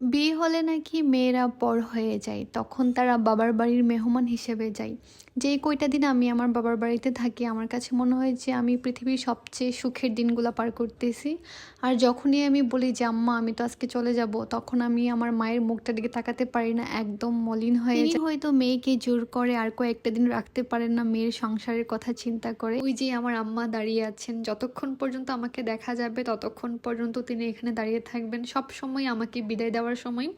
বিয়ে হলে নাকি মেয়েরা পর হয়ে যায় তখন তারা বাবার বাড়ির মেহমান হিসেবে যায়। যেই কয়টা দিন আমি আমার বাবার বাড়িতে থাকি আমার কাছে মনে হয় যে আমি পৃথিবীর সবচেয়ে সুখের দিনগুলো পার করতেছি। আর যখনই আমি বলি যে আম্মা আমি তো আজকে চলে যাব তখন আমি আমার মায়ের মুখটার দিকে তাকাতে পারি না একদম মলিন হয়ে যায়। হয়তো মেয়েকে জোর করে আর কয়েকটা দিন রাখতে পারেন না মেয়ের সংসারের কথা চিন্তা করে। ওই যে আমার আম্মা দাঁড়িয়ে আছেন যতক্ষণ পর্যন্ত আমাকে দেখা যাবে ততক্ষণ পর্যন্ত তিনি এখানে দাঁড়িয়ে থাকবেন। সব সময় আমাকে বিদায় দেওয়ার সময়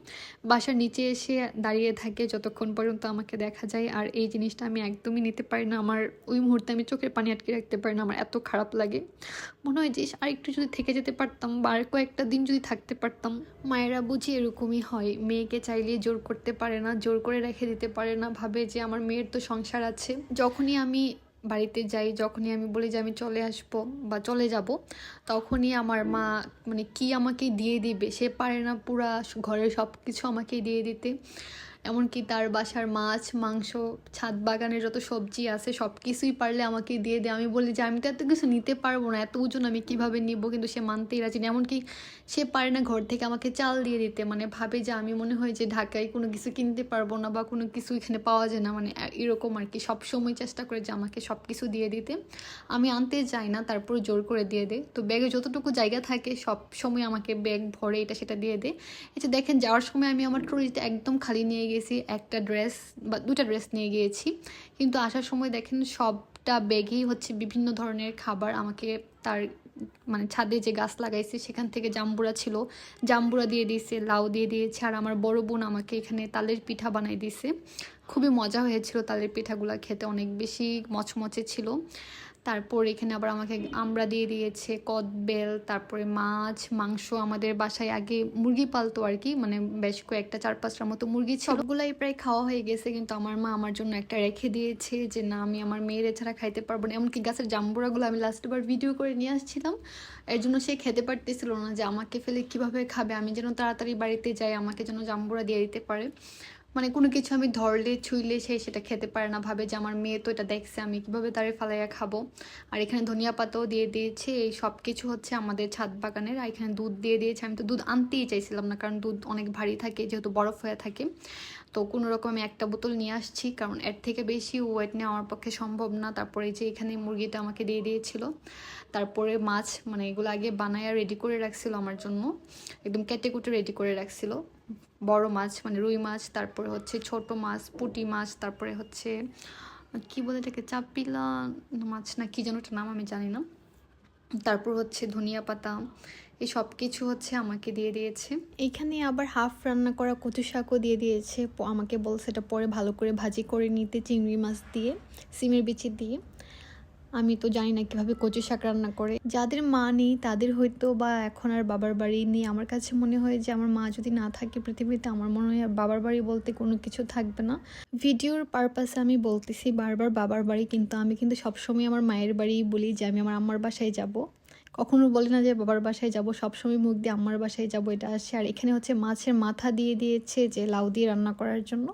বাসার নিচে এসে দাঁড়িয়ে থাকে যতক্ষণ পর্যন্ত আমাকে দেখা যায়। আর এই জিনিসটা আমি একদমই নিতে পারি না। আমার ওই মুহূর্তে আমি চোখের পানি আটকে রাখতে পারি না। আমার এত খারাপ লাগে। মনে হয় যে আর একটু যদি থেকে যেতে পারতাম বা আর কয়েকটা দিন যদি থাকতে পারতাম, মায়েরা বুঝি এরকমই হয়। মেয়েকে চাইলে জোর করতে পারে না, জোর করে রেখে দিতে পারে না। ভাবে যে, আমার মেয়ের তো সংসার আছে। যখনই আমি বাড়িতে যাই, যখনই আমি বলি যে, আমি চলে আসব বা চলে যাব, তখনই আমার মা মানে কি আমাকে দিয়ে দিবে? সে পারে না পুরা ঘরের সব কিছু আমাকে দিয়ে দিতে। এমনকি তার বাসার মাছ, মাংস, ছাদ বাগানের যত সবজি আছে সব কিছুই পারলে আমাকে দিয়ে দেয় আমি বলি যে, আমি তো এত কিছু নিতে পারব না, এত ওজন আমি কীভাবে নিব? কিন্তু সে মানতেই রাজি না এমনকি সে পারে না ঘর থেকে আমাকে চাল দিয়ে দিতে। মানে ভাবে যে, আমি মনে হয় যে, ঢাকায় কোনো কিছু কিনতে পারব না বা কোনো কিছু এখানে পাওয়া যায় না। মানে এরকম আর কি। সব সময় চেষ্টা করে যে, আমাকে সব কিছু দিয়ে দিতে। আমি আনতে যাই না, তারপর জোর করে দিয়ে দে। তো ব্যাগে যতটুকু জায়গা থাকে সব সময় আমাকে ব্যাগ ভরে এটা সেটা দিয়ে দে। এটা দেখেন, যাওয়ার সময় আমি আমার ট্রলিতে একদম খালি নিয়ে গেছি, একটা ড্রেস বা দুটা ড্রেস নিয়ে গিয়েছি। কিন্তু আসার সময় দেখেন সবটা ব্যাগেই হচ্ছে বিভিন্ন ধরনের খাবার। আমাকে তার মানে ছাদে যে গাছ লাগাইছে, সেখান থেকে জাম্বুরা ছিল। জাম্বুরা দিয়ে দিয়েছে, লাউ দিয়ে দিয়েছে, আর আমার বড় বোন আমাকে এখানে তালের পিঠা বানাই দিয়েছে। খুবই মজা হয়েছিল তালের পিঠাগুলো খেতে, অনেক বেশি মচমচে ছিল। তারপর এখানে আবার আমাকে আমরা দিয়ে দিয়েছে কদবেল, তারপরে মাছ, মাংস আমাদের বাসায় আগে মুরগি পালতো আর কি মানে বেশ কয়েকটা চার পাঁচটার মতো মুরগি সবগুলাই প্রায় খাওয়া হয়ে গেছে, কিন্তু আমার মা আমার জন্য একটা রেখে দিয়েছে যে, না, আমি আমার মেয়ের এছাড়া খাইতে পারব না। এমনকি গাছের জাম্বুরাগুলো আমি লাস্টবার ভিডিও করে নিয়ে আসছিলাম। এর জন্য সে খেতে পারতেছিল না যে, আমাকে ফেলে কীভাবে খাবে? আমি যেন তাড়াতাড়ি বাড়িতে যাই, আমাকে যেন জাম্বুরা দিয়ে দিতে পারে। মানে কোনো কিছু আমি ধরলে, ছুইলে সে সেটা খেতে পারে না, ভাবে যে আমার মেয়ে তো এটা দেখছে, আমি কীভাবে তারে ফালাইয়া খাব। আর এখানে ধনিয়া পাতাও দিয়ে দিয়েছে, এই সব কিছু হচ্ছে আমাদের ছাদ বাগানের। আর এখানে দুধ দিয়ে দিয়েছে, আমি তো দুধ আনতেই চাইছিলাম না, কারণ দুধ অনেক ভারী থাকে, যেহেতু বরফ হয়ে থাকে। তো কোনো রকম আমি একটা বোতল নিয়ে আসছি, কারণ এর থেকে বেশি ওয়েট নেওয়া আমার পক্ষে সম্ভব না। তারপরে যে এখানে মুরগিটা আমাকে দিয়ে দিয়েছিল, তারপরে মাছ মানে এগুলো আগে বানায় রেডি করে রাখছিল আমার জন্য, একদম কেটে কুটে রেডি করে রাখছিল। বড় মাছ মানে রুই মাছ, তারপরে হচ্ছে ছোট মাছ, পুটি মাছ, তারপরে হচ্ছে, কি বলে এটাকে, চাপিলা মাছ না কি যেন নাম আমি জানি না। তারপর হচ্ছে ধনিয়া পাতা, এই সব কিছু হচ্ছে আমাকে দিয়ে দিয়েছে। এখানে আবার হাফ রান্না করা কচু শাকও দিয়ে দিয়েছে আমাকে বলছে এটা পরে ভালো করে ভাজি করে নিতে, চিংড়ি মাছ দিয়ে, সিমের বিচি দিয়ে। আমি তো জানি না কীভাবে কচু শাক রান্না করে। যাদের মা নেই, তাদের হয়তো বা এখন আর বাবার বাড়ি নেই। আমার কাছে মনে হয় যে আমার মা যদি না থাকে পৃথিবীতে, আমার মনে হয় বাবার বাড়ি বলতে কোনো কিছু থাকবে না। ভিডিওর পারপাসে আমি বলতেছি বারবার বাবার বাড়ি, কিন্তু আমি কিন্তু সবসময় আমার মায়ের বাড়ি বলি যে আমি আমার আম্মার বাসায় যাব। কখনো বলে না যে বাবার বাসায় যাব, সবসময় মুখ দিয়ে আম্মার বাসায় যাব, এটা আসে। আর এখানে হচ্ছে মাছের মাথা দিয়ে দিয়েছে যে লাউ দিয়ে রান্না করার জন্য।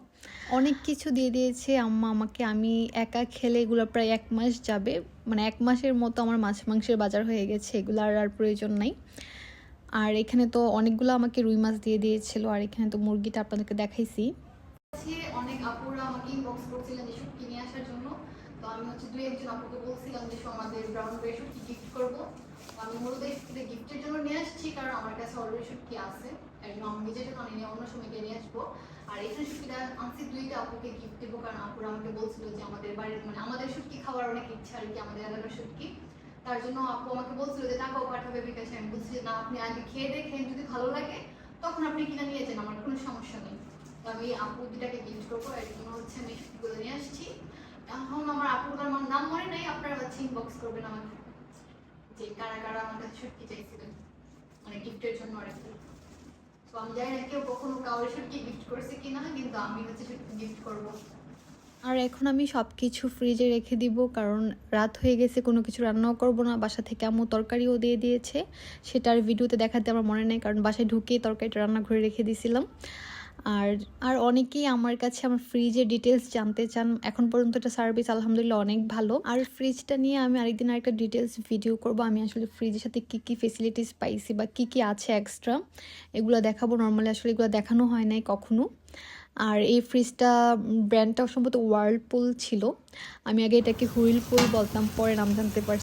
অনেক কিছু দিয়ে দিয়েছে আম্মা আমাকে। আমি একা খেলে এগুলো প্রায় এক মাস যাবে। মানে এক মাসের মতো আমার মাছ মাংসের বাজার হয়ে গেছে, এগুলো আর আর প্রয়োজন নাই। আর এখানে তো অনেকগুলো আমাকে রুই মাছ দিয়ে দিয়েছিল, আর এখানে তো মুরগিটা আপনাদেরকে দেখাইছি। অনেক আপুরা আমাকে করছিলেন শুটকি নিয়ে আসার জন্য। আমি হচ্ছে দুই একজন আপুকে বলছিলাম যে আমাদের ব্রাউন বের শুটকি গিফট করব? আমি মূলত এই গিফটের জন্য নিয়ে আসছি, কারণ আমার কাছে অলরেডি শুটকি আছে। একদম নিজের জন্য আমি অন্য সময় নিয়ে আসব। আর এখানে শুটকিটা আনছি দুইটা আপুকে গিফট দেবো, কারণ আপুরা আমাকে বলছিল যে, আমাদের বাড়ির মানে আমাদের শুটকি খাওয়ার অনেক ইচ্ছা আর কি, আমাদের এলাকার শুটকি তার জন্য আপু আমাকে বলছিল যে, টাকাও পাঠাবে বিকাশে আমি বলছি যে, না, আপনি আগে খেয়ে দেখেন, যদি ভালো লাগে, তখন আপনি কিনা নিয়ে যান, আমার কোনো সমস্যা নেই। তো আমি আপু দুটাকে গিফট করব, এর জন্য হচ্ছে আমি শুটকিগুলো নিয়ে আসছি। এখন আমার আপনারা হচ্ছে ইনবক্স করবেন আমাকে যে কারা কারা আমার কাছে শুটকি চাইছিলেন মানে গিফটের জন্য আর কি। তো আমি জানি না কেউ কখনো কাউরে শুটকি গিফট করছে কিনা, কিন্তু আমি হচ্ছে শুটকি গিফট করব। আর এখন আমি সব কিছু ফ্রিজে রেখে দিব, কারণ রাত হয়ে গেছে, কোনো কিছু রান্নাও করব না। বাসা থেকে আম্মু তরকারিও দিয়ে দিয়েছে। সেটার ভিডিওতে দেখাতে আমার মনে নেই, কারণ বাসায় ঢুকেই তরকারিটা রান্না করে রেখে দিয়েছিলাম আর আর অনেকেই আমার কাছে আমার ফ্রিজের ডিটেলস জানতে চান। এখন পর্যন্ত এটা সার্ভিস আলহামদুলিল্লাহ অনেক ভালো। আর ফ্রিজটা নিয়ে আমি আরেকদিন আরেকটা ডিটেলস ভিডিও করব। আমি আসলে ফ্রিজের সাথে কী কী ফেসিলিটিস পাইছি বা কী কী আছে এক্সট্রা এগুলো দেখাবো। নর্মালি আসলে এগুলো দেখানো হয় নাই কখনো। আর এই ফ্রিজটা ব্র্যান্ডটা সম্ভবত ওয়ার্লপুল ছিল। আমি আগে এটাকে হুইলপুল বলতাম, পরে নাম জানতে পারছি।